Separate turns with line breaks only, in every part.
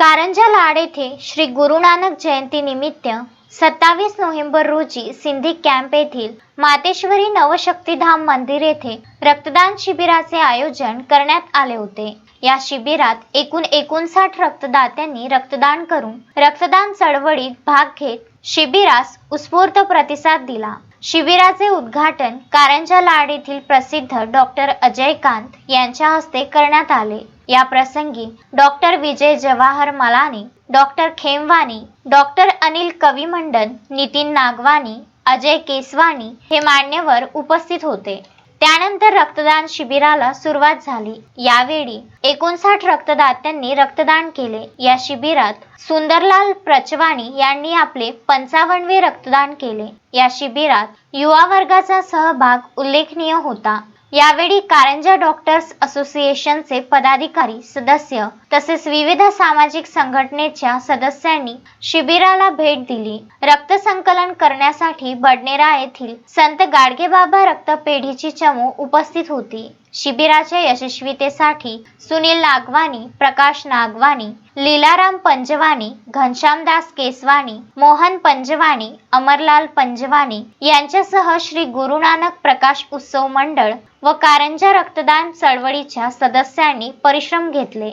कारंजा लाड येथे श्री गुरु नानक जयंती निमित्त सत्तावीस नोव्हेंबर रोजी सिंधी कॅम्प येथील मातेश्वरी नवशक्तीधाम मंदिर येथे रक्तदान शिबिराचे आयोजन करण्यात आले होते. या शिबिरात एकूण एकोणसाठ रक्तदात्यांनी रक्तदान करून रक्तदान चळवळीत भाग घेत शिबिरास उत्स्फूर्त प्रतिसाद दिला. शिबिराचे उद्घाटन कारंजा लाड येथील प्रसिद्ध डॉक्टर अजयकांत यांच्या हस्ते करण्यात आले. या प्रसंगी doctor Vijay Jawahar Malani doctor Khemwani doctor Anil Kavimandan Nitin Nagwani Ajay Keswani हे मान्यवर उपस्थित होते. त्यानंतर रक्तदान शिबिराला सुरुवात झाली. यावेळी एकोणसाठ रक्तदात्यांनी रक्तदान केले. या शिबिरात सुंदरलाल प्रचवाणी यांनी आपले पंचावन्नवे रक्तदान केले. या शिबिरात युवा वर्गाचा सहभाग उल्लेखनीय होता. यावेळी कारंजा डॉक्टर्स असोसिएशनचे पदाधिकारी सदस्य तसेच विविध सामाजिक संघटनेच्या सदस्यांनी शिबिराला भेट दिली. रक्त संकलन करण्यासाठी बडनेरा येथील संत गाडगेबाबा रक्तपेढीची चमू उपस्थित होती. शिबिराच्या यशस्वीतेसाठी सुनील नागवानी प्रकाश नागवानी लीलाराम पंजवानी घनश्यामदास केसवानी मोहन पंजवानी अमरलाल पंजवानी यांच्यासह श्री गुरुनानक प्रकाश उत्सव मंडळ व कारंजा रक्तदान चळवळीच्या सदस्यांनी परिश्रम घेतले.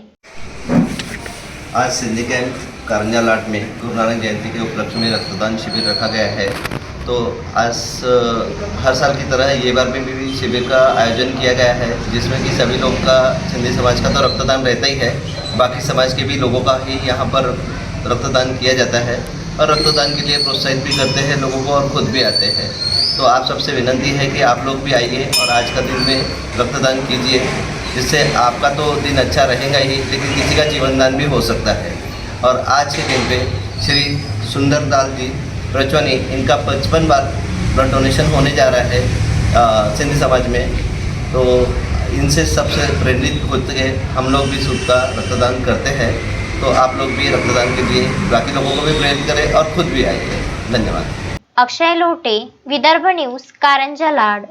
आज सिंधी कैंप कारंजा लाट में गुरु नानक जयंती के उपलक्ष्य में रक्तदान शिविर रखा गया है। तो आज हर साल की तरह ये बार में भी शिविर का आयोजन किया गया है, जिसमें कि सभी लोग का सिंधी समाज का तो रक्तदान रहता ही है, बाकी समाज के भी लोगों का ही यहाँ पर रक्तदान किया जाता है और रक्तदान के लिए प्रोत्साहित भी करते हैं लोगों को और खुद भी आते हैं। तो आप सबसे विनंती है कि आप लोग भी आइए और आज का दिन में रक्तदान कीजिए, जिससे आपका तो दिन अच्छा रहेगा ही, लेकिन किसी का जीवनदान भी हो सकता है। और आज के दिन पे श्री सुंदर दाल जी रचवानी इनका पचपन बार ब्लड डोनेशन होने जा रहा है सिंधी समाज में। तो इनसे सबसे प्रेरित होते हैं हम लोग भी सुख का रक्तदान करते हैं। तो आप लोग भी रक्तदान के लिए, बाकी लोगों को भी प्रेरित करें और खुद भी आइए। धन्यवाद।
अक्षय लोटे, विदर्भ न्यूज़, कारंजा लाड।